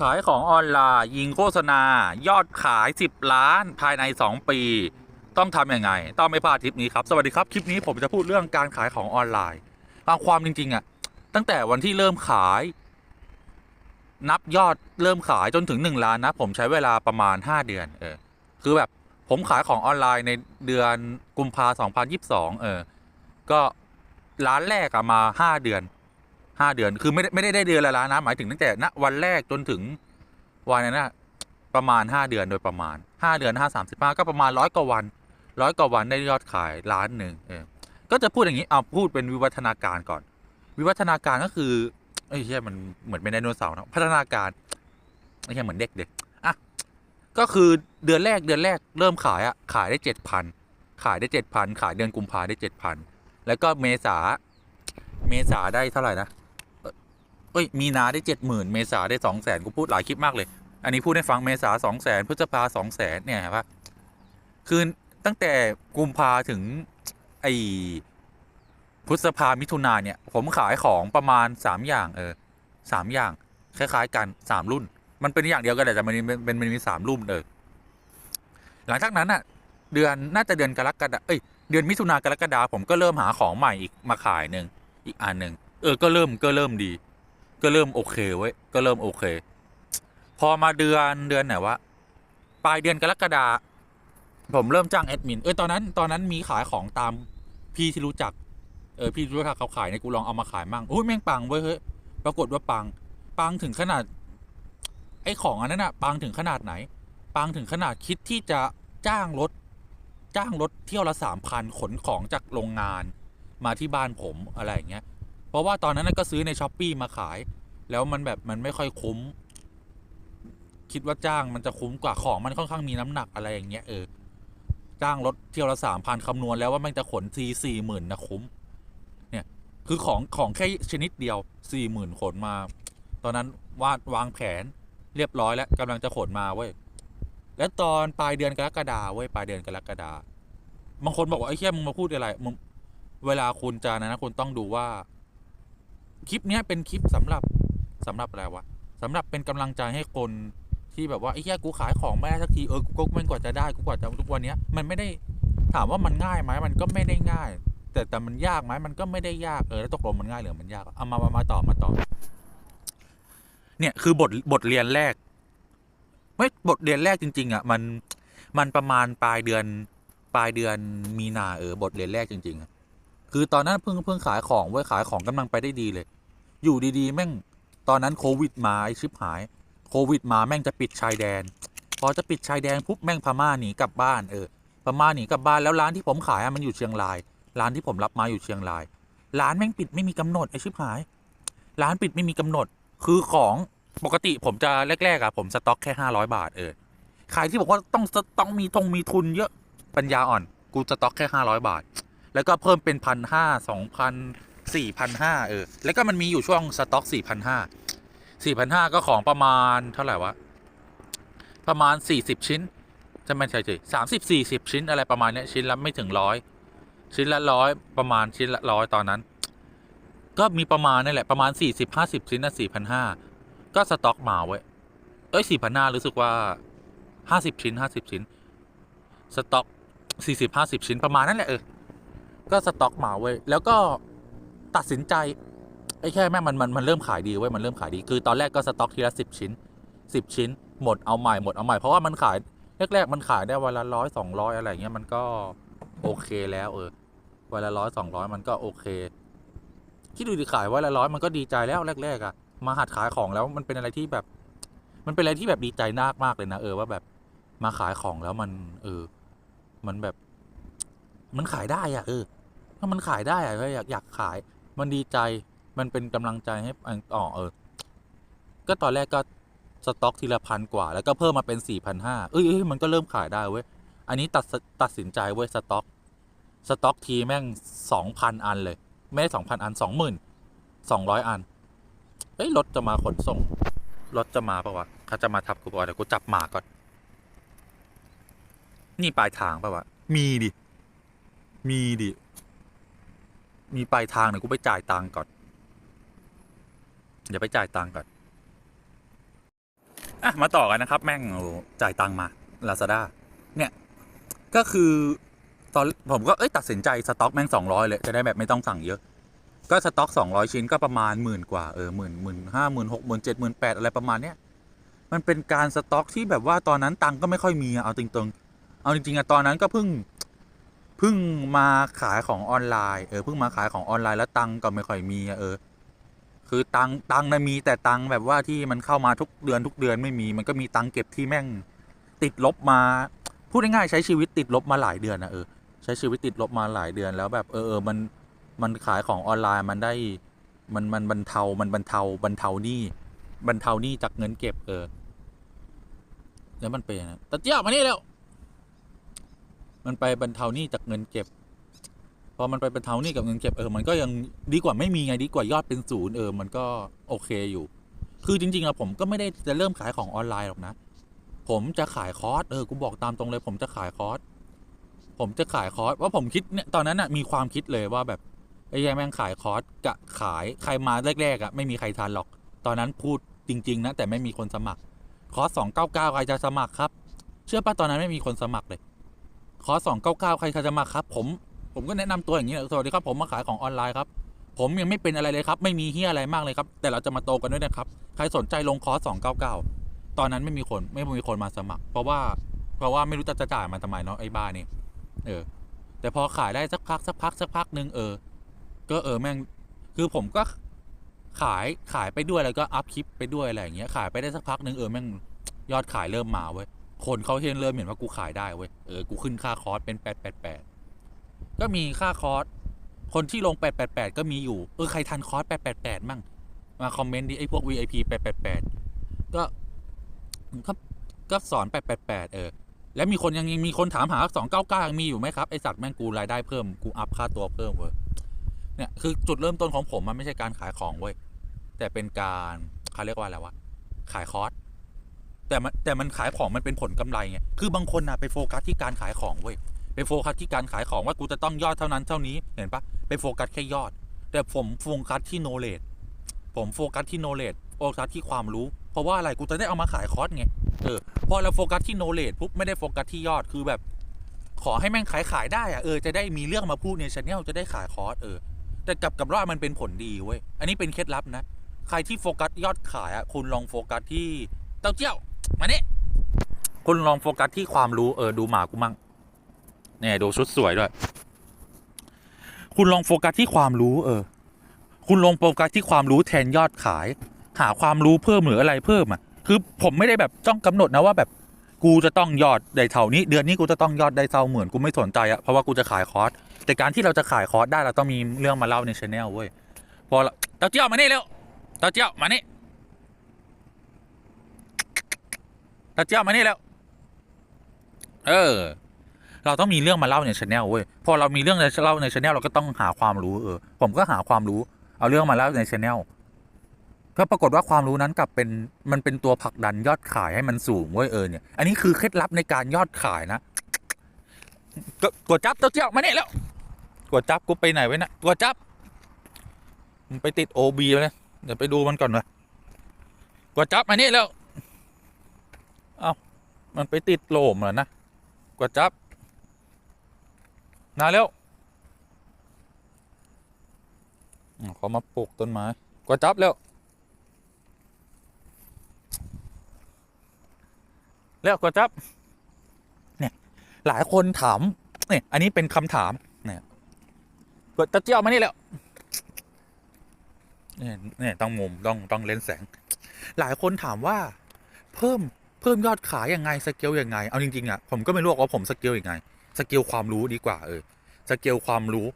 ขายของออนไลน์ยิงโฆษณา ยอดขาย 10 ล้านภายใน 2 ปี ต้องทำยังไง ต้องไม่พลาดทริปนี้ครับ สวัสดีครับ คลิปนี้ผมจะพูดเรื่องการขายของออนไลน์ตามความจริงๆอะตั้งแต่วันที่เริ่มขาย นับยอดเริ่มขายจนถึง 1 ล้านนะ ผมใช้เวลาประมาณ 5 เดือน เออ คือแบบผมขายของออนไลน์ในเดือนกุมภาพันธ์2022 เออ ก็ร้านแรกอะมา 5 เดือน ห้าเดือน คือไม่ได้ไม่ได้ได้เดือนละล้านนะหมายถึงตั้งแต่ณวันแรกจนถึงวันนั้นนะประมาณห้าเดือนโดยประมาณห้าเดือนห้าสามสิบห้าก็ประมาณร้อยกว่าวันร้อยกว่าวันได้ยอดขายล้านหนึ่งเออก็จะพูดอย่างนี้เอาพูดเป็นวิวัฒนาการก่อน วิวัฒนาการก็คือไอ้เชี่ยมันเหมือนเป็นไดโนเสาร์นะพัฒนาการไอ้เชี่ยเหมือนเด็กเด็กอะก็คือเดือนแรกเดือนแรกเริ่มขายอะขายได้เจ็ดพันขายได้เจ็ดพันขายเดือนกุมภาได้เจ็ดพันแล้วก็เมษาเมษาได้เท่าไหร่นะ เอ้ย มีนาได้เจ็ดหมื่นเมษาได้สองแสนกูพูดหลายคลิปมากเลย อันนี้พูดให้ฟังเมษาสองแสนพฤษภาสองแสนเนี่ยเห็นปะคือตั้งแต่กุมภาถึงไอพฤษภามิถุนาเนี่ย ผมขายของประมาณสามอย่างเออสามอย่าง คล้ายๆกันสามรุ่น มันเป็นอย่างเดียวกันแหละแต่มันเป็นมันมีสามรุ่นเออหลังจากนั้นอะเดือนน่าจะเดือนกรกฎาเอ้ยเดือนมิถุนากรกฎาผมก็เริ่มหาของใหม่อีกมาขายหนึ่งอีกอันหนึ่งเออก็เริ่มก็เริ่มดี ก็เริ่มโอเคเว้ยก็เริ่มโอเค พอมาเดือนเดือนไหนวะปลายเดือนกรกฎาผมเริ่มจ้างแอดมิน เออตอนนั้นตอนนั้นมีขายของตามพี่ที่รู้จัก เออพี่รู้จักเขาขายในกูลองเอามาขายมั่งอุ้ยแม่งปังเว้ยเฮ้ยปรากฏว่าปังปังถึงขนาด ไอ้ของอันนั้นอะปังถึงขนาดไหนปังถึงขนาดคิดที่จะจ้างรถ จ้างรถเที่ยวละสามพันขนของจากโรงงานมาที่บ้านผมอะไรอย่างเงี้ย ราะว่าตอนนั้นก็ซื้อในช้อปปีมาขาย แล้วมันแบบมันไม่ค่อยคุ้ม คิดว่าจ้างมันจะคุ้มกว่าของมันค่อนข้างมีน้ำหนักอะไรอย่างเงี้ยเออ จ้างรถเที่ยวละสามพันคำนวณแล้วว่ามันจะขนทีสี่หมื่นนะคุ้ม เนี่ย คือของของแค่ชนิดเดียวสี่หมื่นขนมา ตอนนั้นวาดวางแผนเรียบร้อยแล้วกำลังจะขนมาเว้ย แล้วตอนปลายเดือนกรกฎาเว้ยปลายเดือนกรกฎาบางคนบอกว่าไอ้เชี่มึงมาพูดอะไรมึงเวลาคุณจะนะนะคุณต้องดูว่า คลิปเนี้ยเป็นคลิปสำหรับสำหรับอะไรวะสำหรับเป็นกำลังใจให้คนที่แบบว่าไอ้เหี้ยกูขายของไม่ได้สักทีเออกูก็มันกว่าจะได้กูกว่าจะทุกวันเนี้ยมันไม่ได้ถามว่ามันง่ายไหมมันก็ไม่ได้ง่าย แต่แต่มันยากไหมมันก็ไม่ได้ยากเออแล้วตกลงมันง่ายหรือมันยากเอามามามาต่อมาต่อ เนี่ยคือบทบทเรียนแรก ไม่บทเรียนแรกจริง ๆอะมันมันประมาณปลายเดือนปลายเดือนมีนาเออบทเรียนแรกจริง ๆอะ คือตอนนั้นเพิ่งเพิ่งขายของไว้ยขายของกำลังไปได้ดีเลย อยู่ดีๆ แม่งตอนนั้นโควิดมาไอชิบหายโควิดมาแม่งจะปิดชายแดน พอจะปิดชายแดนปุ๊บแม่งพม่าหนีกลับบ้านเออพม่าหนีกลับบ้านแล้วร้านที่ผมขายมันอยู่เชียงราย ร้านที่ผมรับมาอยู่เชียงราย ร้านแม่งปิดไม่มีกำหนดไอชิบหาย ร้านปิดไม่มีกำหนด คือของปกติผมจะแรกๆอะผมสต็อกแค่ห้าร้อยบาทเออใครที่บอกว่าต้องต้องมีทงมีทุนเยอะปัญญาอ่อน กูสต็อกแค่ห้าร้อยบาท แล้วก็เพิ่มเป็นพันห้าสองพันสี่พันห้าเออ แล้วก็มันมีอยู่ช่วงสต็อกสี่พันห้าสี่พันห้าก็ของประมาณเท่าไหร่วะ ประมาณสี่สิบชิ้นจะไม่ใช่สิสามสิบสี่สิบชิ้นอะไรประมาณเนี้ยชิ้นละไม่ถึงร้อยชิ้นละร้อยประมาณชิ้นละร้อยตอนนั้น ก็มีประมาณนั่แหละประมาณสี่สิบห้าสิบชิ้นนะสี่พันห้าก็สต็อกมาเว้ยเอ้ยสี่พันห้ารู้สึกว่าห้าสิบชิ้นห้าสิบชิ้น สต็อกสี่สิบห้าสิบชิ้นประมาณนั่นแหละเออ ก็สต็อกมาเว้ยแล้วก็ตัดสินใจไอ้แค่แม่มันมันมันเริ่มขายดีเว้ยมันเริ่มขายดีคือตอนแรกก็สต็อกทีละสิบชิ้นสิบชิ้น หมดเอาใหม่หมดเอาใหม่เพราะว่ามันขายแรกๆมันขายได้วันละร้อยสองร้อยอะไรเงี้ยมันก็โอเคแล้วเออวันละร้อยสองร้อยมันก็โอเคคิดดูดิขายวันละร้อยมันก็ดีใจแล้วแรกๆอะ่ะ มาหัดขายของแล้วมันเป็นอะไรที่แบบ มันเป็นอะไรที่แบบดีใจมากมากเลยนะเออว่าแบบมาขายของแล้วมัน เออ มันแบบ มันขายได้อะ เออ ถ้ามันขายได้อะก็อยากอยากขาย มันดีใจมันเป็นกำลังใจให้อ๋อเออ ก็ตอนแรกก็สต็อกทีละพันกว่า แล้วก็เพิ่มมาเป็นสี่พันห้าเอ้ยมันก็เริ่มขายได้เว้ย อันนี้ตัดตัดสินใจเว้ยสต็อก สต็อกทีแม่งสองพันอันเลย ไม่ได้สองพันอันสองหมื่นสองร้อยอัน เอ้ยรถจะมาขนส่ง รถจะมาปะวะเขาจะมาทับกูปะวะเดี๋ยวกูจับหมาก่อน นี่ปลายทางปะวะ มีดิ มีดิ มีปลายทางเดี๋ยวกูไปจ่ายตังค์ก่อน เดี๋ยวไปจ่ายตังค์ก่อน อะ มาต่อกันนะครับ แม่งโอ้จ่ายตังค์มา Lazada เนี่ย ก็คือตอนผมก็เอ้ยตัดสินใจสต็อกแม่งสองร้อยเลย จะได้แบบไม่ต้องสั่งเยอะ ก็สต็อกสองร้อยชิ้นก็ประมาณหมื่นกว่าเออหมื่นหมื่นห้าหมื่นหกหมื่นเจ็ดหมื่นแปดอะไรประมาณเนี้ยมันเป็นการสต็อกที่แบบว่าตอนนั้นตังก็ไม่ค่อยมีเอาตรงๆเอาจริงๆอะตอนนั้นก็เพิ่ง เพิ่งมาขายของออนไลน์เออเพิ่งมาขายของออนไลน์แล้วตังก็ไม่ค่อยมีเออ คือตังตังนะมีแต่ตังแบบว่าที่มันเข้ามาทุกเดือนทุกเดือนไม่มี มันก็มีตังเก็บที่แม่งติดลบมา พูดง่ายๆใช้ชีวิตติดลบมาหลายเดือนนะเออใช้ชีวิตติดลบมาหลายเดือนแล้วแบบเออเออมันมันขายของออนไลน์มันได้มันมันบรรเทา มันบรรเทาบรรเทานี้บรรเทานี้จากเงินเก็บเออแล้วมันไปยังไงตะเจียบมานี่แล้ว มันไปบรรเทาหนี้จากเงินเก็บ พอมันไปบรรเทาหนี้กับเงินเก็บเออมันก็ยังดีกว่าไม่มีไงดีกว่ายอดเป็นศูนย์เออมันก็โอเคอยู่ คือจริงๆอะผมก็ไม่ได้จะเริ่มขายของออนไลน์หรอกนะ ผมจะขายคอร์สเออกูบอกตามตรงเลย ผมจะขายคอร์สผมจะขายคอร์สว่าผมคิดเนี่ยตอนนั้นอะมีความคิดเลยว่าแบบไอ้แย่แม่งขายคอร์สกะขายใครมาแรกๆอะไม่มีใครทันหรอก ตอนนั้นพูดจริง ๆ นะ แต่ไม่มีคนสมัคร คอร์สสองเก้าเก้าใครจะสมัครครับ เชื่อป่ะตอนนั้นไม่มีคนสมัครเลย คอร์สองเก้าเก้าใครจะมัครับ ผมผมก็แนะนำตัวอย่างนี้สวัสดีครับผมมาขายของออนไลน์ครับผมยังไม่เป็นอะไรเลยครับ ไม่มีเฮียอะไรมากเลยครับ แต่เราจะมาโตกันด้วยนะครับ ใครสนใจลงคอร์สสองเก้าเก้าตอนนั้นไม่มีคนไม่มีคนมาสมัคร เพราะว่าเพราะว่าไม่รู้จะจะจ่ายมาทำไมเนาะไอ้บ้านี่เออ แต่พอขายได้สักพักสักพักสักพักหนึ่งเออ ก็เออแม่งคือผมก็ขายขายไปด้วยแล้วก็อัพคลิปไปด้วยอะไรอย่างเงี้ยขายไปได้สักพักหนึ่งเออแม่งยอดขายเริ่มมาเว้ย คนเขาเห็นเริ่มเห็นว่ากูขายได้เว้ยเออกูขึ้นค่าคอร์สเป็นแปดแปดแปดก็มีค่าคอร์สคนที่ลงแปดแปดแปดก็มีอยู่เออใครทันคอร์สแปดแปดแปดมั่งมาคอมเมนต์ดิไอ้พวก VIP แปดแปดแปดก็ก็ก็สอนแปดแปดแปดเออแล้วมีคนยังยังมีคนถามหาสองเก้าเก้ายังมีอยู่ไหมครับไอสัตว์แม่งกูรายได้เพิ่มกูอัพค่าตัวเพิ่มเว้ยเนี่ยคือจุดเริ่มต้นของผมมันไม่ใช่การขายของเว้ยแต่เป็นการเขาเรียกว่าอะไรวะขายคอร์ส แต่มันแต่มันขายของมันเป็นผลกำไรไงคือบางคนนะไปโฟกัสที่การขายของเว้ยไปโฟกัสที่การขายของว่ากูจะต้องยอดเท่านั้นเท่านี้เห็นปะไปโฟกัสแค่ยอด แต่ผมโฟกัสที่โนเลดผมโฟกัสที่โนเลดโฟกัสที่ความรู้ เพราะว่าอะไรกูจะได้เอามาขายคอร์สไงเออพอเราโฟกัสที่โนเลดปุ๊บไม่ได้โฟกัสที่ยอดคือแบบ ขอให้แม่งขายขายได้อะเออจะได้มีเรื่องมาพูดในช anel จะได้ขายคอร์สเออแต่กับกับว่ามันเป็นผลดีเว้ยอันนี้เป็นเคล็ดลับนะ ใครที่โฟกัสยอดขายอะคุณลองโฟกัสที่เต้าเจี้ยว มานี่คุณลองโฟกัสที่ความรู้เออดูหมากูมั่งเนี่ยดูชุดสวยด้วย คุณลองโฟกัสที่ความรู้เออ คุณลองโฟกัสที่ความรู้แทนยอดขาย หาความรู้เพิ่มหรืออะไรเพิ่มอะคือผมไม่ได้แบบต้องกำหนดนะว่าแบบกูจะต้องยอดได้เท่านี้ เดือนนี้กูจะต้องยอดได้เท่าเหมือนกูไม่สนใจอะเพราะว่ากูจะขายคอร์สแต่การที่เราจะขายคอร์สได้เราต้องมีเรื่องมาเล่าในช anel เว้ยพอละเต้าเจี้ยวมานี่เร็วเต้าเจี้ยวมานี่เตาเจี้ยวมานี่แล้ว เออ เราต้องมีเรื่องมาเล่าในช anel เว้ย พอเรามีเรื่องในเล่าในช anel เราก็ต้องหาความรู้เออ ผมก็หาความรู้ เอาเรื่องมาเล่าในช anel ก็ปรากฏว่าความรู้นั้นกลับเป็นมันเป็นตัวผลักดันยอดขายให้มันสูงเว้ยเออเนี่ย อันนี้คือเคล็ดลับในการยอดขายนะกกดจับเต้าเจี้ยวมาเนี่ยแล้วกดจับกูไปไหนไว้นะกดจับมันไปติดโอบีเลยเดี๋ยวไปดูมันก่อนเลยกดจับมาเนี่ยแล้ว เอามันไปติดโลมเหรอนะกดจับนาเร็วเขามาปลูกต้นไม้กดจับเร็วเร็วกดจับ เนี่ย หลายคนถามเนี่ยอันนี้เป็นคำถาม เนี่ยกดตะเจียวมานี่แล้วเนี่ยเนี่ยต้องมุมต้องต้องเลนส์แสง หลายคนถามว่า เพิ่ม เพิ่มยอดขายยังไงสเกลยังไง เอาจริงๆอะผมก็ไม่รู้ว่าผมสเกลยังไงสเกลความรู้ดีกว่าเออสเกลความรู้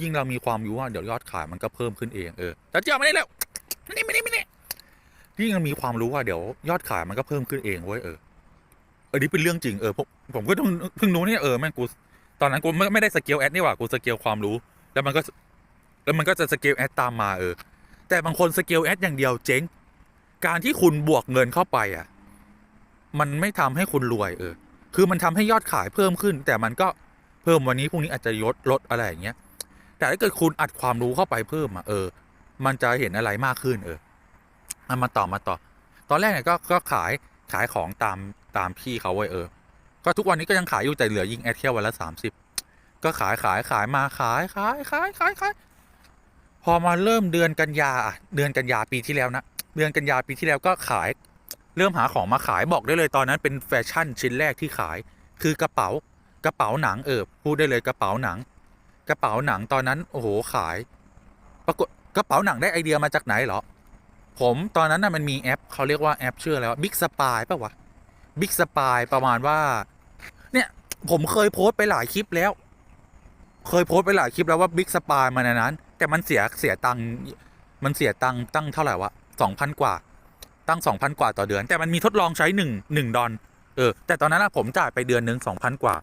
ยิ่งเรามีความรู้ว่าเดี๋ยวยอดขายมันก็เพิ่มขึ้นเองเออตะเจียวมานี่แล้วมานี่มานี่มานี่ยิ่งเรามีความรู้ว่าเดี๋ยวยอดขายมันก็เพิ่มขึ้นเองเว้ยเออออนี่เป็นเรื่องจริงเออผมผมก็เพิ่งรู้เนี่ยเออแม่งกูตอนนั้นกูไม่ไม่ได้สเกลแอดนี่หว่ากูสเกลความรู้ แล้วมันก็แล้วมันก็จะสเกลแอดตามมาเออ แต่บางคนสเกลแอดอย่างเดียวเจ๊ง การที่คุณบวกเงินเข้าไปอะ มันไม่ทำให้คุณรวยเออ คือมันทำให้ยอดขายเพิ่มขึ้น แต่มันก็เพิ่มวันนี้พรุ่งนี้อาจจะลดลดอะไรอย่างเงี้ย แต่ถ้าเกิดคุณอัดความรู้เข้าไปเพิ่มอะเออ มันจะเห็นอะไรมากขึ้นเออเอามาต่อมาต่อ ตอนแรกเนี่ยก็ก็ขายขายของตามตามพี่เขาเว้เออ ก็ทุกวันนี้ก็ยังขายอยู่แต่เหลือยิงแอดแค่วันละสามสิบก็ขายขายขายมาขายขายขายขายขายพอมาเริ่มเดือนกันยาอะเดือนกันยาปีที่แล้วนะเดือนกันยาปีที่แล้วก็ขาย เริ่มหาของมาขายบอกได้เลยตอนนั้นเป็นแฟชั่นชิ้นแรกที่ขาย คือกระเป๋ากระเป๋าหนังเออพูดได้เลยกระเป๋าหนัง กระเป๋าหนังตอนนั้นโอ้โหขาย ปรากฏกระเป๋าหนังได้ไอเดียมาจากไหนเหรอ ผมตอนนั้นน่ะมันมีแอปเขาเรียกว่าแอปชื่ออะไรวะบิ๊กสปายปะวะบิ๊กสปายประมาณว่า เนี่ยผมเคยโพสต์ไปหลายคลิปแล้ว เคยโพสต์ไปหลายคลิปแล้วว่าบิ๊กสปายมันอันนั้น แต่มันเสียเสียตังค์มันเสียตังค์ตั้งเท่าไหร่วะสองพันกว่า ตั้งสองพันกว่าต่อเดือน แต่มันมีทดลองใช้หนึ่งหนึ่งดอลเออแต่ตอนนั้นผมจ่ายไปเดือนหนึ่งสองพันกว่า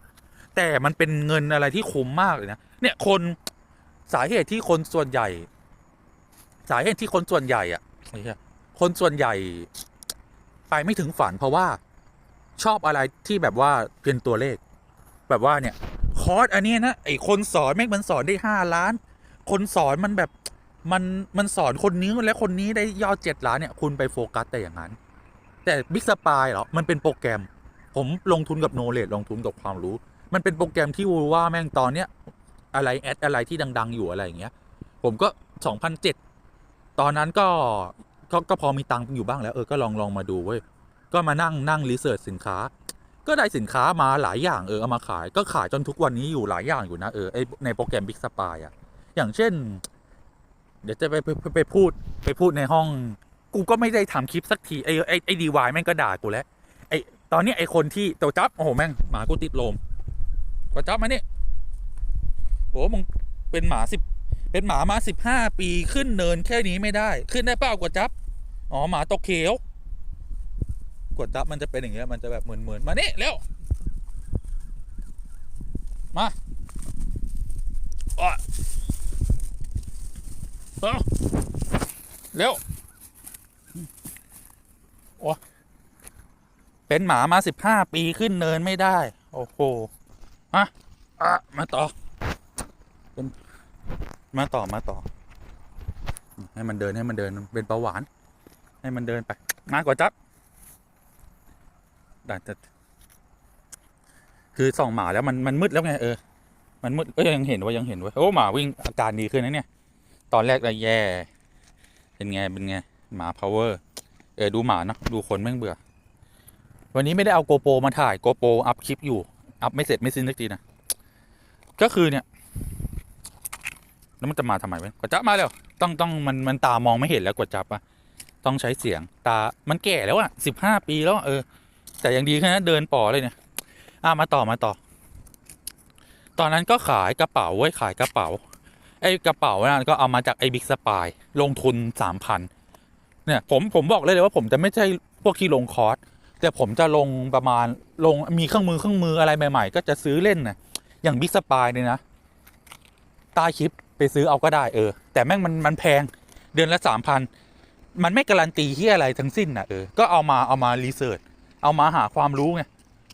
แต่มันเป็นเงินอะไรที่คุ้มมากเลยนะเนี่ยคนสาเหตุที่คนส่วนใหญ่ สาเหตุที่คนส่วนใหญ่อะคนส่วนใหญ่ไปไม่ถึงฝันเพราะว่าชอบอะไรที่แบบว่าเป็นตัวเลข แบบว่าเนี่ยคอร์สอันนี้นะไอคนสอนแม่งมันสอนได้ห้าล้าน คนสอนมันแบบ มันมันสอนคนนี้และคนนี้ได้ยอดเจ็ดล้านเนี่ยคุณไปโฟกัสแต่อย่างนั้น แต่บิ๊กสปายเหรอ มันเป็นโปรแกรม ผมลงทุนกับโนเลดลงทุนกับความรู้ มันเป็นโปรแกรมที่รู้ว่าแม่งตอนเนี้ยอะไรแอดอะไรที่ดัง ๆ อยู่อะไรอย่างเงี้ย ผมก็สองพันเจ็ดตอนนั้นก็ก็ก็พอมีตังค์อยู่บ้างแล้วเออก็ลองลองมาดูเว้ยก็มานั่งนั่งรีเสิร์ชสินค้า ก็ได้สินค้ามาหลายอย่างเออเอามาขาย ก็ขายจนทุกวันนี้อยู่หลายอย่างอยู่นะเออไอในโปรแกรม Big s p y อะอย่างเช่น ดี๋ยวจะไปไปไปพูดไปพูดในห้อง กูก็ไม่ได้ทำคลิปสักที ไอไอไอดีวายแม่งก็ด่ากูแล้ว ไอตอนนี้ไอคนที่ตัวจับโอ้โหแม่งหมากูติดลมกว่าจับมาเนี่โหมึงเป็นหมาสิบเป็นหมามาสิบห้าปีขึ้นเนินแค่นี้ไม่ได้ ขึ้นได้เปล่ากว่าจับอ๋อหมาตกเขียวกดจับมันจะเป็นอย่างเงี้ยมันจะแบบเหมือนเหมือนมานี่เร็วมาอะ เอาเร็วโอ้เป็นหมามาสิบห้าปีขึ้นเนินไม่ได้ โอ้โหมาอะมาต่อเป็นมาต่อมาต่อ ให้มันเดินให้มันเดินเป็นเบาหวาน ให้มันเดินไป มากกว่าจับด้แต่คือส่องหมาแล้วมันมันมืดแล้วไงเออ มันมืดก็ยังเห็นว่ายังเห็นว่าโอ้หมาวิ่งอาการดีขึ้นนะเนี่ย ตอนแรกเลยแย่ เป็นไง เป็นไง หมา power เออ ดูหมาเนาะ ดูคนแม่งเบื่อ วันนี้ไม่ได้เอาโกโปรมาถ่าย โกโปรอัพคลิปอยู่ อัพไม่เสร็จไม่สิ้นสักทีนะ ก็คือเนี่ย แล้วมันจะมาทำไมวะกดจับมาเร็วต้องต้องมันมันตามองไม่เห็นแล้วกดจับอะต้องใช้เสียงตา มันแก่แล้วอะสิบห้าปีแล้วเออ แต่ยังดีแค่นั้นเดินป่อเลยเนี่ย อะมาต่อมาต่อ ตอนนั้นก็ขายกระเป๋าไว้ยขายกระเป๋า ไอ้กระเป๋านั่นก็เอามาจากไอ้บิ๊กสปายลงทุนสามพันเนี่ยผมผมบอกเลยเลยว่าผมจะไม่ใช่พวกที่ลงคอร์สแต่ผมจะลงประมาณลงมีเครื่องมือเครื่องมืออะไรใหม่ ๆ ก็จะซื้อเล่นนะอย่างบิ๊กสปายเนี่ยนะใต้คลิปไปซื้อเอาก็ได้เออ แต่แม่งมันมันแพงเดือนละสามพันมันไม่การันตีที่อะไรทั้งสิ้นนะเออ ก็เอามาเอามารีเสิร์ชเอามาหาความรู้ไง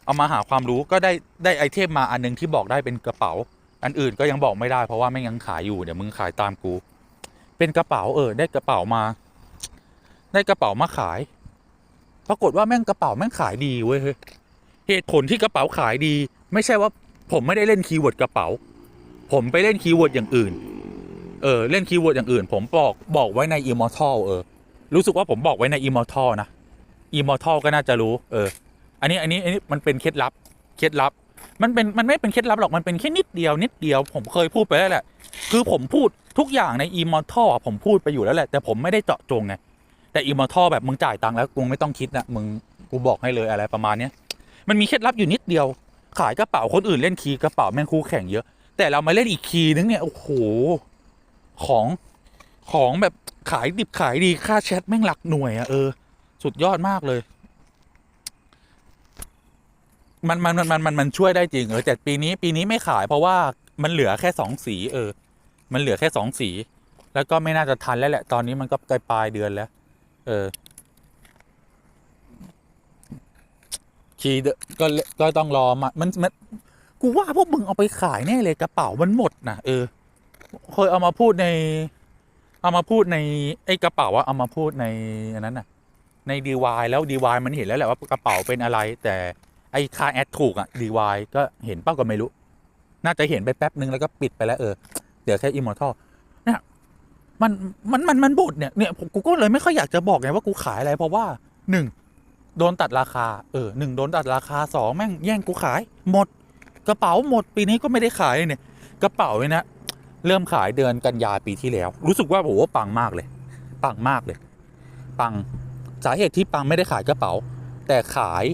เอามาหาความรู้ก็ได้ได้ไอเทมมาอันหนึงที่บอกได้เป็นกระเป๋า อันอื่นก็ยังบอกไม่ได้เพราะว่าไม่งยังขายอยู่เดี๋ยวมึงขายตามกู เป็นกระเป๋าเออ ได้กระเป๋ามา ได้กระเป๋ามาขาย ปรากฏว่าแม่งกระเป๋าแม่งขายดีเว้ยเฮ้ยเหตุผลที่กระเป๋าขายดี ไม่ใช่ว่าผมไม่ได้เล่นคีย์เวิร์ดกระเป๋า ผมไปเล่นคีย์เวิร์ดอย่างอื่น เออ เล่นคีย์เวิร์ดอย่างอื่น ผมบอกบอกไว้ใน Immortal เออ รู้สึกว่าผมบอกไว้ใน Immortal นะ Immortal ก็น่าจะรู้ เออ อันนี้อันนี้อันนี้มันเป็นเคล็ดลับ เคล็ดลับ มันเป็นมันไม่เป็นเคล็ดลับหรอกมันเป็นแค่นิดเดียวนิดเดียวผมเคยพูดไปแล้วแหละ คือผมพูดทุกอย่างใน Immortal อผมพูดไปอยู่แล้วแหละแต่ผมไม่ได้เจาะจงไงแต่ Immortal แบบมึงจ่ายตังค์แล้วกูไม่ต้องคิดนะมึงกูบอกให้เลยอะไรประมาณเนี้ยมันมีเคล็ดลับอยู่นิดเดียว ขายกระเป๋าคนอื่นเล่นคีย์กระเป๋าแม่งคู่แข่งเยอะ แต่เรามาเล่นอีกคีย์นึงเนี่ยโอ้โหของของแบบขายดิบขายดีค่าแชทแม่งหลักหน่วยอะเออ สุดยอดมากเลย มันมันมันมันมันมันช่วยได้จริงเออแต่ปีนี้ปีนี้ไม่ขายเพราะว่ามันเหลือแค่สองสีเออ มันเหลือแค่สองสี แล้วก็ไม่น่าจะทันแล้วแหละ ตอนนี้มันก็ใกล้ปลายเดือนแล้ว เออคีเดก็เลก็ต้องรอมามันมันกูว่าพวกมึงเอาไปขายแน่เลยกระเป๋ามันหมดนะเออเคยเอามาพูดใน เอามาพูดในไอ้กระเป๋าอะเอามาพูดในอันนั้นน่ะ ในดีวายแล้วดีวายมันเห็นแล้วแหละว่ากระเป๋าเป็นอะไรแต่ ไอ้ค่าแอดถูกอะดีวายก็เห็นเป้าก็ไม่รู้ น่าจะเห็นไปแป๊บนึงแล้วก็ปิดไปแล้วเออเดี๋ยวแค่อิมมอร์ทัลเนี่ยมันมันมันมันบุดเนี่ยเนี่ยผมกูก็เลยไม่ค่อยอยากจะบอกไงว่ากูขายอะไรเพราะว่าหนึ่งโดนตัดราคาเออหนึ่งโดนตัดราคาสองแม่งแย่งกูขาย หมด กระเป๋าหมดปีนี้ก็ไม่ได้ขายเนี่ย กระเป๋าเนี่ยนะเริ่มขายเดือนกันยาปีที่แล้ว รู้สึกว่าโอ้โหปังมากเลย ปังมากเลย ปังสาเหตุที่ปังไม่ได้ขายกระเป๋า แต่ขาย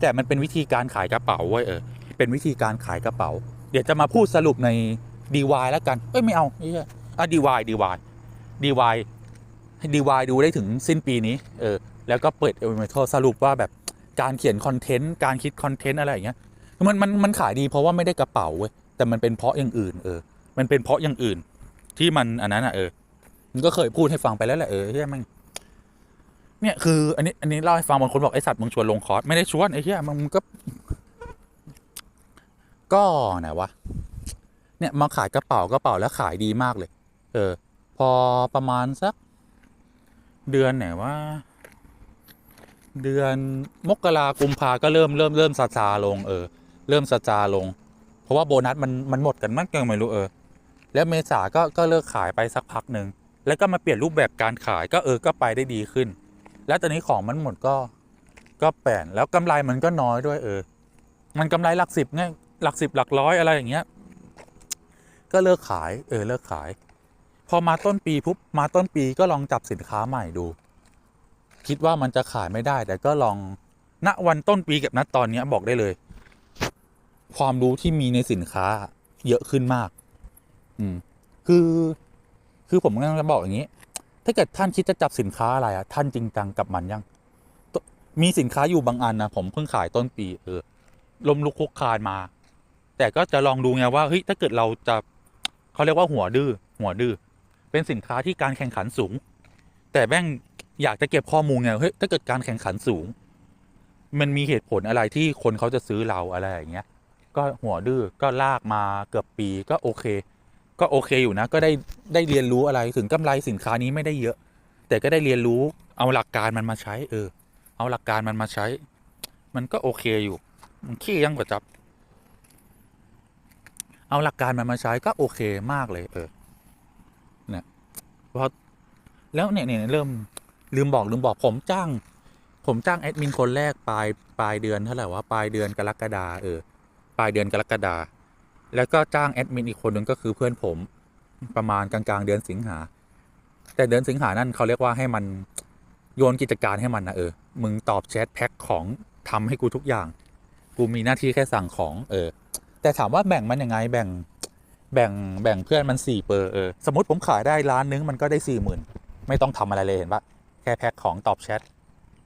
แต่มันเป็นวิธีการขายกระเป๋าเว้ยเออเป็นวิธีการขายกระเป๋า เดี๋ยวจะมาพูดสรุปใน DY แล้วกัน เอ้ยไม่เอาไอ้เหี้ยอะ DY DY DY ให้ DY ดูได้ถึงสิ้นปีนี้เออแล้วก็เปิดเอเวอร์ทสรุปว่าแบบการเขียนคอนเทนต์การคิดคอนเทนต์อะไรอย่างเงี้ยมันมันมันขายดีเพราะว่าไม่ได้กระเป๋าเว้ยแต่มันเป็นเพราะอย่างอื่นเออ มันเป็นเพราะอย่างอื่น ที่มันอันนั้นอะเออมันก็เคยพูดให้ฟังไปแล้วแหละเออเฮียแม่ง เนี่ยคืออันนี้อันนี้เล่าให้ฟังบางคนบอกไอสัตว์มึงชวนลงคอร์สไม่ได้ชวนไอ้เฮียมึงก็ ก็ไหนวะเนี่ยมาขายกระเป๋ากระเป๋าแล้วขายดีมากเลย เออ พอประมาณสัก เดือนไหนว่า เดือนมกรากุมภาก็เริ่มเริ่มเริ่มซาซาลง เออ เริ่มซาซาลง เพราะว่าโบนัสมันมันหมดกันมากเกินไม่รู้เออ แล้วเมษาก็ก็เลิกขายไปสักพักหนึ่งแล้วก็มาเปลี่ยนรูปแบบการขายก็เออก็ไปได้ดีขึ้น แล้วตอนนี้ของมันหมดก็ก็แปลนแล้วกำไรมันก็น้อยด้วยเออ มันกำไรหลักสิบไงหลักสิบหลักร้อยอะไรอย่างเงี้ย ก็เลิกขาย เออเลิกขาย พอมาต้นปีปุ๊บมาต้นปีก็ลองจับสินค้าใหม่ดู คิดว่ามันจะขายไม่ได้ แต่ก็ลองณวันต้นปีกับณตอนเนี้ยบอกได้เลย ความรู้ที่มีในสินค้าเยอะขึ้นมาก อืม คือ คือผมกำลังจะบอกอย่างนี้ ถ้าเกิดท่านคิดจะจับสินค้าอะไรอะท่านจริงจังกับมันยังมีสินค้าอยู่บางอันนะผมเพิ่งขายต้นปีเออลมลุกคุกคานมา แต่ก็จะลองดูไงว่าเฮ้ยถ้าเกิดเราจะเขาเรียกว่าหัวดื้อหัวดื้อเป็นสินค้าที่การแข่งขันสูง แต่แม่งอยากจะเก็บข้อมูลไงเฮ้ยถ้าเกิดการแข่งขันสูง มันมีเหตุผลอะไรที่คนเขาจะซื้อเราอะไรอย่างเงี้ยก็หัวดื้อก็ลากมาเกือบปีก็โอเค ก็โอเคอยู่นะ ก็ได้ได้เรียนรู้อะไรถึงกำไรสินค้านี้ไม่ได้เยอะ แต่ก็ได้เรียนรู้เอาหลักการมันมาใช้ เออ เอาหลักการมันมาใช้ มันก็โอเคอยู่ มันขี้ยังกว่าจับ เอาหลักการมันมาใช้ก็โอเคมากเลยเออเนี่ยพอแล้วเนี่ยเนี่ยเริ่มลืมบอกลืมบอกผมจ้าง ผมจ้างแอดมินคนแรกปลายปลายเดือนเท่าไหร่วะปลายเดือนกรกฎาเออปลายเดือนกรกฎา แล้วก็จ้างแอดมินอีกคนหนึ่งก็คือเพื่อนผมประมาณกลางๆ เดือนสิงหา แต่เดือนสิงหานั่นเขาเรียกว่าให้มันโยนกิจการให้มันนะเออ มึงตอบแชทแพ็คของทำให้กูทุกอย่าง กูมีหน้าที่แค่สั่งของเออ แต่ถามว่าแบ่งมันยังไงแบ่งแบ่งแบ่งเพื่อนมันสี่เปอร์เออสมมติผมขายได้ล้านนึงมันก็ได้สี่หมื่นไม่ต้องทำอะไรเลยเห็นปะแค่แพ็คของตอบแชท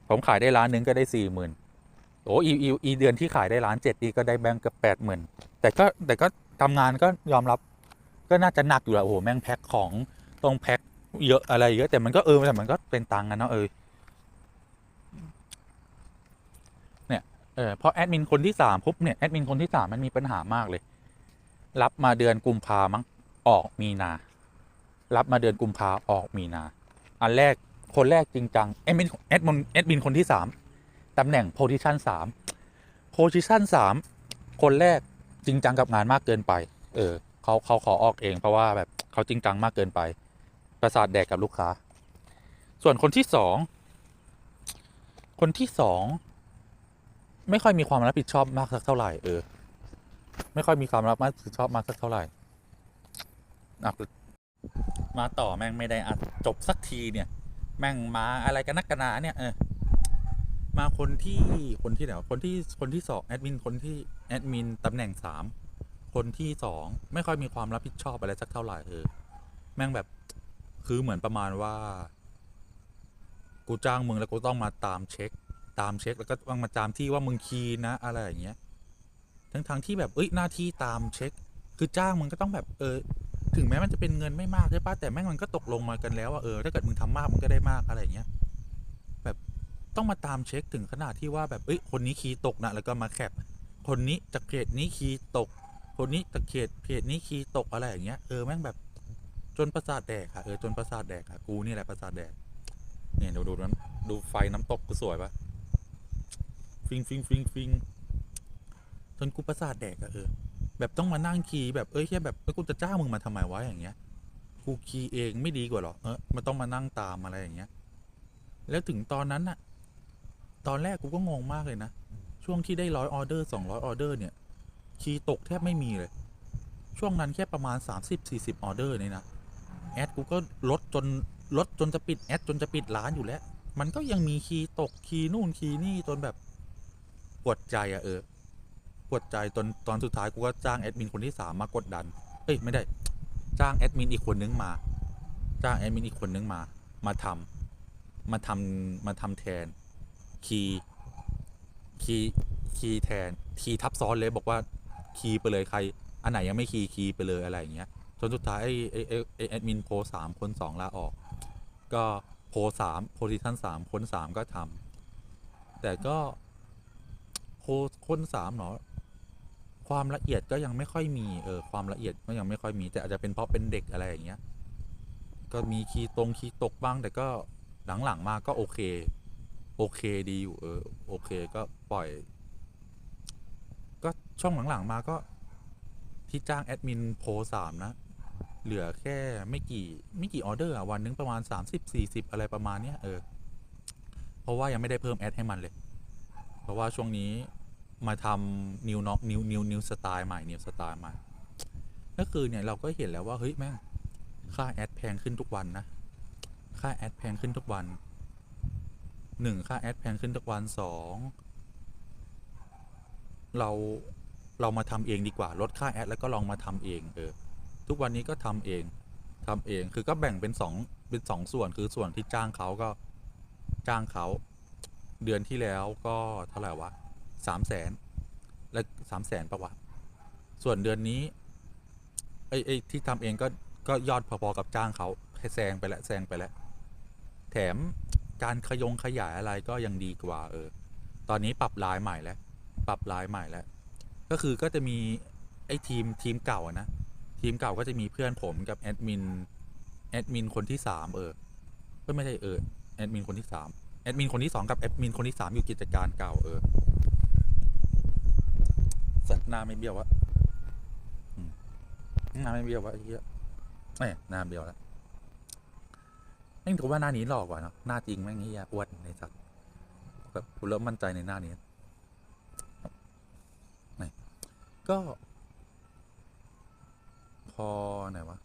ผมขายได้ล้านนึงก็ได้สี่หมื่นโอ้อีอีเดือนที่ขายได้ล้านเจ็ดดีก็ได้แบ่งเกับแปดหมื่น แต่ก็แต่ก็ทำงานก็ยอมรับ ก็น่าจะหนักอยู่แหละโอ้โหแม่งแพ็คของต้องแพ็คเยอะอะไรเยอะแต่มันก็เออแต่มันก็เป็นตังค์กันเนาะเออเนี่ยเออพอแอดมินคนที่สามปุ๊บเนี่ยแอดมินคนที่สามมันมีปัญหามากเลย รับมาเดือนกุมภามั้งออกมีนา รับมาเดือนกุมภาออกมีนา อันแรกคนแรกจริงจังแอดมินแอดมินแอดมินคนที่สามตำแหน่งโพซิชันสามโพซิชันสามคนแรก จริงจังกับงานมากเกินไป เออเขาเขาขอออกเอง เพราะว่าแบบเขาจริงจังมากเกินไป ประสาทแดกกับลูกค้า ส่วนคนที่สองคนที่สองไม่ค่อยมีความรับผิดชอบมากสักเท่าไหร่เออ ไม่ค่อยมีความรับผิดชอบมากสักเท่าไหร่อะมาต่อแม่งไม่ได้อะจบสักทีเนี่ย แม่งมาอะไรกันนักกันหนาเนี่ยเออมาคนที่คนที่ไหนวะคนที่คนที่สองแอดมินคนที่ แอดมินตำแหน่งสามคนที่สองไม่ค่อยมีความรับผิดชอบอะไรสักเท่าไหร่เออแม่งแบบคือเหมือนประมาณว่า กูจ้างมึงแล้วกูต้องมาตามเช็ค ตามเช็คแล้วก็ต้องมาตามที่ว่ามึงคีย์นะ อะไรอย่างเงี้ยทั้งทงที่แบบเอ้ยหน้าที่ตามเช็ค คือจ้างมึงก็ต้องแบบเออ ถึงแม้มันจะเป็นเงินไม่มากใช่ปะแต่แม่งมันก็ตกลงมากันแล้วว่าเออถ้าเกิดมึงทำมากมึงก็ได้มากอะไรอย่างเงี้ยแบบต้องมาตามเช็คถึงขนาดที่ว่าแบบเอ้ยคนนี้คีย์ตกนะแล้วก็มาแคป คนนี้จากเพจนี้คีย์ตก คนนี้จากเพจเพจนี้คีย์ตกอะไรอย่างเงี้ยเออแม่งแบบจนประสาทแดกค่ะเออจนประสาทแดกค่ะกูนี่แหละประสาทแดกเนี่ยดูดูนั้นดูไฟน้ำตกกูสวยปะฟิงฟิงฟิงฟิงจนกูประสาทแดกอะเออ แบบต้องมานั่งคีย์แบบเอ้ยแค่แบบกูจะจ้ามึงมาทำไมวะอย่างเงี้ยกูคีย์เองไม่ดีกว่าหรอเออมันต้องมานั่งตามอะไรอย่างเงี้ย แล้วถึงตอนนั้นน่ะตอนแรกกูก็งงมากเลยนะ ช่วงที่ได้ร้อยออเดอร์สองร้อยออเดอร์เนี่ย คีย์ตกแทบไม่มีเลย ช่วงนั้นแค่ประมาณ 30-40 ออเดอร์เนี่ยนะ แอดกูก็ลดจนลดจนจะปิดแอดจนจะปิดร้านอยู่แล้ว มันก็ยังมีคีย์ตกคีย์นู่นคีย์นี่จนแบบปวดใจอะเออปวดใจตอนตอนสุดท้ายกูก็จ้างแอดมินคนที่สามมากดดัน เอ้ยไม่ได้จ้างแอดมินอีกคนนึงมา จ้างแอดมินอีกคนนึงมา มาทำมาทำมาทำแทนคีย์ คีย์คีย์แทนคีย์ทับซ้อนเลยบอกว่าคีย์ไปเลยใคร อันไหนยังไม่คีย์คีย์ไปเลยอะไรอย่างเงี้ยจนสุดท้ายไอ้ไอ้ไอ้แอดมินโพสามคนสองลาออก ก็โพสามโพซิชันสามคนสามก็ทำแต่ก็โพคนสามเนาะความละเอียดก็ยังไม่ค่อยมีเออความละเอียดก็ยังไม่ค่อยมี แต่อาจจะเป็นเพราะเป็นเด็กอะไรอย่างเงี้ยก็มีคีย์ตรงคีย์ตกบ้างแต่ก็หลังๆมาก็โอเค โอเคดีอยู่ เออ โอเคก็ปล่อย ก็ช่องหลัง ๆ มาก็ที่จ้าง แอดมินโพสามนะ เหลือแค่ไม่กี่ไม่กี่ออเดอร์อะวันนึงประมาณ 30 40 อะไรประมาณเนี้ยเออ เพราะว่ายังไม่ได้เพิ่ม แอด ให้มันเลย เพราะว่าช่วงนี้มาทำนิวน็อกนิวนิวนิวสไตล์ใหม่นิวสไตล์ใหม่ก็คือเนี่ยเราก็เห็นแล้วว่า เฮ้ย แม่ง ค่า แอด แพงขึ้นทุกวันนะ ค่า แอด แพงขึ้นทุกวัน หนึ่งค่าแอดแพงขึ้นทุกวันสองเราเรามาทำเองดีกว่าลดค่าแอดแล้วก็ลองมาทำเองเออทุกวันนี้ก็ทำเองทำเองคือก็แบ่งเป็นสองเป็นสองส่วนคือส่วนที่จ้างเขาก็จ้างเขาเดือนที่แล้วก็เท่าไหร่วะสามแสนและสามแสนปะวะส่วนเดือนนี้ไอ้ไอ้ที่ทำเองก็ก็ยอดพอๆกับจ้างเขาให้แซงไปแล้วแซงไปแล้วแถม การขยงขยายอะไรก็ยังดีกว่า เออ ตอนนี้ปรับลายใหม่แล้ว ปรับลายใหม่แล้ว ก็คือก็จะมีไอ้ทีมทีมเก่านะ ทีมเก่าก็จะมีเพื่อนผมกับแอดมินแอดมินคนที่สามเออก็ไม่ใช่เออแอดมินคนที่สามแอดมินคนที่สองกับแอดมินคนที่สามอยู่กิจการเก่าเออสัตว์หน้าไม่เบี้ยววะหน้าไม่เบี้ยววะไอ้เหี้ยเอ้ยหน้าเบี้ยวแล้ว แม่งถือว่าหน้านี้หลอกกว่าเนาะหน้าจริงแม่งนี่ยอ้วนในสัตว์แบบกูเริ่มมั่นใจในหน้านี้ไหนก็ พอไหนวะ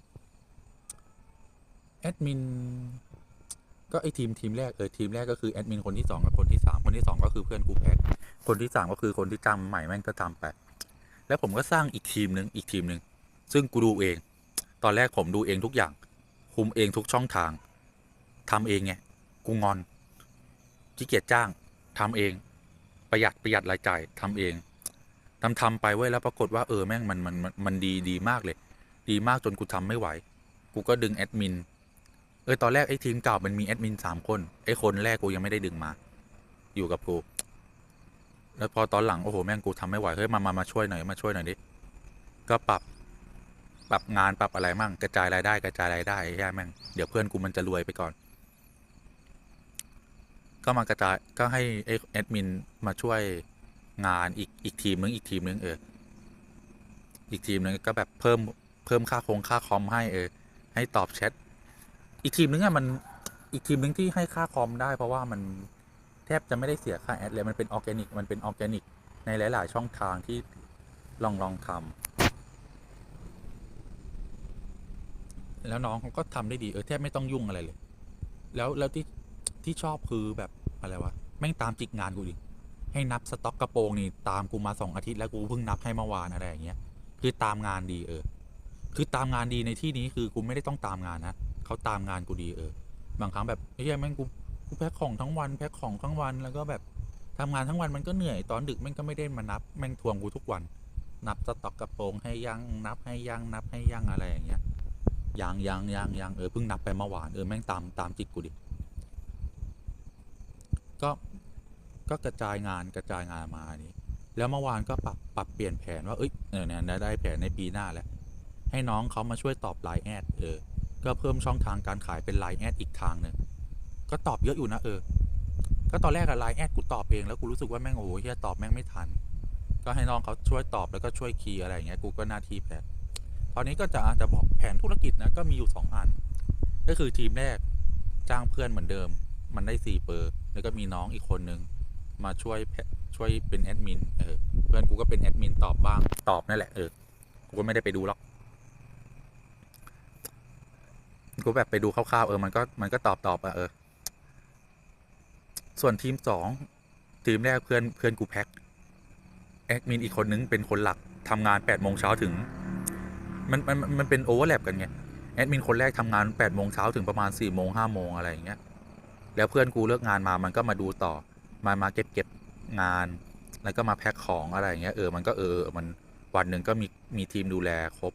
แอดมินก็ไอทีมทีมแรกเออทีมแรกก็คือแอดมินคนที่สองกับคนที่สามคนที่สองก็คือเพื่อนกูแพทคนที่สามก็คือคนที่จำใหม่แม่งก็ทำไป แล้วผมก็สร้างอีกทีมหนึ่งอีกทีมหนึ่งซึ่งกูดูเอง ตอนแรกผมดูเองทุกอย่าง คุมเองทุกช่องทาง ทำเองไงกูงอนขี้เกียจจ้างทำเอง ประหยัดประหยัดรายจ่ายทำเองทำทำไปเว้ยแล้วปรากฏว่าเออแม่งมันมันมันดีดีมากเลย ดีมากจนกูทำไม่ไหว กูก็ดึงแอดมินเออตอนแรกไอ้ทีมเก่ามันมีแอดมินสามคนไอ้คนแรกกูยังไม่ได้ดึงมา อยู่กับกูแล้วพอตอนหลังโอ้โหแม่งกูทำไม่ไหวเฮ้ยมามามาช่วยหน่อยมาช่วยหน่อยดิก็ปรับปรับงานปรับอะไรมั่งกระจายรายได้กระจายรายได้ไอ้แย่แม่งเดี๋ยวเพื่อนกูมันจะรวยไปก่อน ก็มากระจายก็ให้ไอ้แอดมินมาช่วยงานอีกอีกทีมนึงอีกทีมนึงเออ อีกทีมนึงก็แบบเพิ่มเพิ่มค่าโคงค่าคอมให้เออ ให้ตอบแชทอีกทีมนึงอะมันอีกทีมนึงที่ให้ค่าคอมได้ เพราะว่ามันแทบจะไม่ได้เสียค่าแอดเลยมันเป็นออร์แกนิกมันเป็นออร์แกนิกในหลาย ๆ ช่องทางที่ลองลองทำแล้วน้องเขาก็ทำได้ดีเออแทบไม่ต้องยุ่งอะไรเลย แล้วแล้วที่ ที่ชอบคือแบบอะไรวะแม่งตามจิกงานกูดิให้นับสต็อกกระโปรงนี่ตามกูมาสองอาทิตย์แล้วกูเพิ่งนับให้เมื่อวานอะไรอย่างเงี้ยคือตามงานดีเออ คือตามงานดีในที่นี้คือกูไม่ได้ต้องตามงานนะเขาตามงานกูดีเออ บางครั้งแบบไอ้เหี้ยแม่งกูกูแพ็คของทั้งวันแพ็คของทั้งวันแล้วก็แบบทำงานทั้งวันมันก็เหนื่อยตอนดึกแม่งก็ไม่ได้มานับแม่งทวงกูทุกวัน นับสต็อกกระโปรงให้ยังนับให้ยังนับให้ยังอะไรอย่างเงี้ยยังยังยังยังเออเพิ่งนับไปเมื่อวานเออแม่งตามตามจิกกูดิ ก็ก็กระจายงานกระจายงานมานี้ แล้วเมื่อวานก็ปรับปรับเปลี่ยนแผนว่าเอ้ยเออเนี่ยได้ได้แผนในปีหน้าแล้วให้น้องเขามาช่วยตอบไลน์แอดเออ ก็เพิ่มช่องทางการขายเป็นไลน์แอดอีกทางหนึ่งก็ตอบเยอะอยู่นะเออ ก็ตอนแรกอะไลน์แอดกูตอบเองแล้วกูรู้สึกว่าแม่งโอ้โหเฮียตอบแม่งไม่ทัน ก็ให้น้องเขาช่วยตอบแล้วก็ช่วยคีย์อะไรอย่างเงี้ยกูก็หน้าที่แผนตอนนี้ก็จะอาจจะบอกแผนธุรกิจนะก็มีอยู่สองอัน ก็คือทีมแรกจ้างเพื่อนเหมือนเดิม มันได้สี่เปอร์แล้วก็มีน้องอีกคนนึงมาช่วยแพช่วยเป็นแอดมินเออเพื่อนกูก็เป็นแอดมินตอบบ้างตอบนั่นแหละเออกูก็ไม่ได้ไปดูหรอกกูแบบไปดูคร่าวๆเออมันก็มันก็ตอบตอบอะเออ ส่วนทีมสองทีมแรกเพื่อนเพื่อนกูแพ็คแอดมินอีกคนนึงเป็นคนหลักทำงานแปดโมงเช้าถึง มันมันมันเป็นโอเวอร์แลปกันไงแอดมินคนแรกทำงานแปดโมงเช้าถึงประมาณสี่โมงห้าโมงอะไรอย่างเงี้ย แล้วเพื่อนกูเลิกงานมามันก็มาดูต่อ มามาเก็บเก็บงาน แล้วก็มาแพ็คของอะไรอย่างเงี้ยเออมันก็เออมันวันหนึ่งก็มีมีทีมดูแลครบ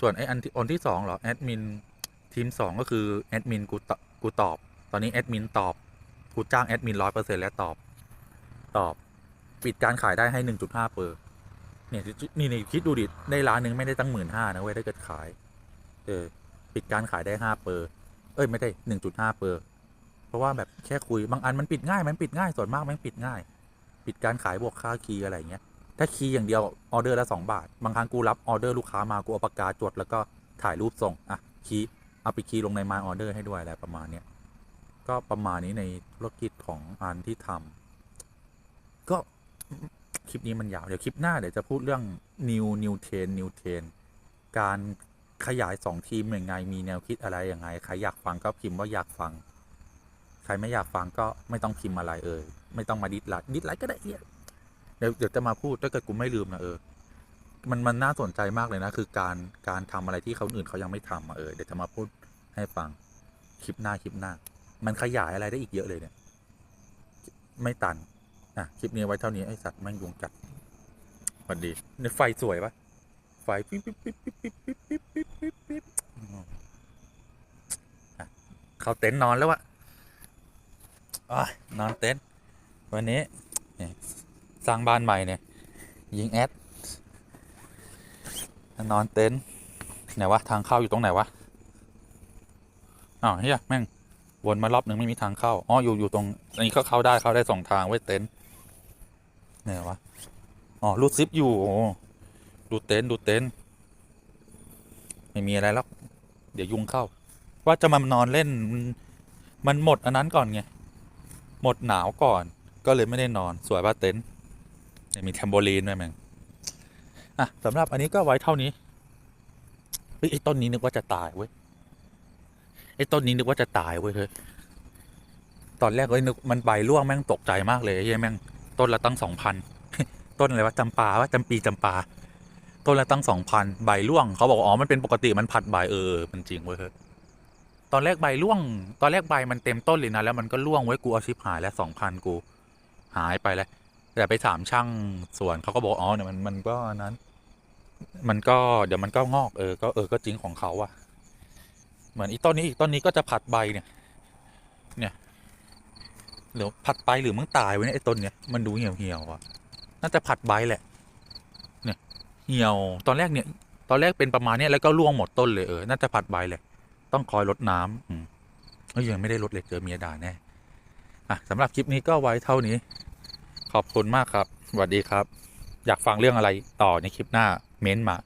ส่วนไอ้อันที่อันที่สองเหรอแอดมินทีมสองก็คือแอดมินกูตกูตอบ ตอนนี้แอดมินตอบกูจ้างแอดมินร้อยเปอร์เซ็นแล้วตอบ ตอบ ปิดการขายได้ให้หนึ่งจุดห้าเปอร์เนี่ยนี่นี่คิดดูดิได้ล้านหนึ่งไม่ได้ตั้งหมื่นห้านะเว้ยถ้าเกิดขาย เออ ปิดการขายได้ห้าเปอร์เอ้ยไม่ได้หนึ่งจุดห้าเปอร์ เพราะว่าแบบแค่คุยบางอันมันปิดง่ายมันปิดง่ายส่วนมากมันปิดง่าย ปิดการขายบวกค่าคีย์อะไรเงี้ยถ้าคีย์อย่างเดียวออเดอร์ละสองบาท บางครั้งกูรับออเดอร์ลูกค้ามากูเอาปากกาจดแล้วก็ถ่ายรูปส่งอะคีย์เอาไปคีย์ลงในมาออเดอร์ให้ด้วยอะไรประมาณเนี้ยก็ประมาณนี้ในธุรกิจของอันที่ทำก็คลิปนี้มันยาว เดี๋ยวคลิปหน้าเดี๋ยวจะพูดเรื่อง new new ten new ten การขยายสองทีมยังไงมีแนวคิดอะไรยังไง ใครอยากฟังก็พิมพ์ว่าอยากฟัง ใครไม่อยากฟังก็ไม่ต้องพิมพ์อะไรเอ่ยไม่ต้องมาดิสไลค์ดิสไลค์ก็ได้เอียเดี๋ยวเดี๋ยวจะมาพูดถ้าเกิดกูไม่ลืมนะเออมันมันน่าสนใจมากเลยนะ คือการการทำอะไรที่เขาอื่นเขายังไม่ทำอะเออเดี๋ยวจะมาพูดให้ฟังคลิปหน้าคลิปหน้า มันขยายอะไรได้อีกเยอะเลยเนี่ย ไม่ตันอะคลิปนี้ไว้เท่านี้ไอสัตว์แม่งยุงกัดสวัสดีเนี่ยไฟสวยปะไฟปิ๊บปิ๊บปิ๊บปิ๊บปิ๊บปิ๊บปิ๊บปิ๊บปิ๊บปิ๊บอืมอะเข้าเต็นท์นอนแล้วอะ นอนเต็นท์วันนี้สร้างบ้านใหม่เนี่ย ยิงแอดนอนเต็นท์ไหนวะทางเข้าอยู่ตรงไหนวะอ้าวเฮียแม่งวนมารอบหนึ่งไม่มีทางเข้าอ๋ออยู่อยู่ตรงอันนี้ก็เข้าได้เข้าได้สองทางไว้เต็นท์ไหนวะอ๋อรูดซิปอยู่โอ้ดูเต็นท์ดูเต็นท์ไม่มีอะไรแล้วเดี๋ยวยุงเข้า ว่าจะมานอนเล่น มันหมดอันนั้นก่อนไง หมดหนาวก่อนก็เลยไม่ได้นอนสวยป่ะเต็นท์มีแทมโบลีนด้วยแม่งอะสำหรับอันนี้ก็ไว้เท่านี้เฮ้ยไอ้ต้นนี้นึกว่าจะตายเว้ยไอ้ต้นนี้นึกว่าจะตายเว้ยเฮ้ยตอนแรกเอ้ยนึกมันใบร่วงแม่งตกใจมากเลยไอ้แม่งต้นละตั้งสองพันต้นอะไรวะจำปาวะจำปีจำปาต้นละตั้งสองพันใบร่วงเขาบอกอ๋อมันเป็นปกติมันผัดใบเออมันจริงเว้ยเฮ้ย ตอนแรกใบร่วง ตอนแรกใบมันเต็มต้นเลยนะแล้วมันก็ร่วงไว้กูเอาชิปหายแล้วสองพันกูหายไปแล้วแต่ไปถามช่างสวนเขาก็บอกอ๋อเนี่ยมันมันก็นั้น มันก็เดี๋ยวมันก็งอกเออก็เออก็จริงของเขาอะเหมือนอีต้นนี้อีกต้นนี้ก็จะผัดใบเนี่ย เนี่ยหรือผัดใบหรือมึงตายไว้เนี่ยไอ้ต้นเนี่ยมันดูเหี่ยวเหี่ยวอะน่าจะผัดใบแหละ เนี่ย เหี่ยวตอนแรกเนี่ย ตอนแรกเป็นประมาณเนี้ยแล้วก็ร่วงหมดต้นเลยเออน่าจะผัดใบแหละ ต้องคอยลดน้ำอืมเอ้ยยังไม่ได้ลดเลยเจอเมียด่าแน่อะสำหรับคลิปนี้ก็ไว้เท่านี้ ขอบคุณมากครับสวัสดีครับ อยากฟังเรื่องอะไรต่อในคลิปหน้าเม้นต์มา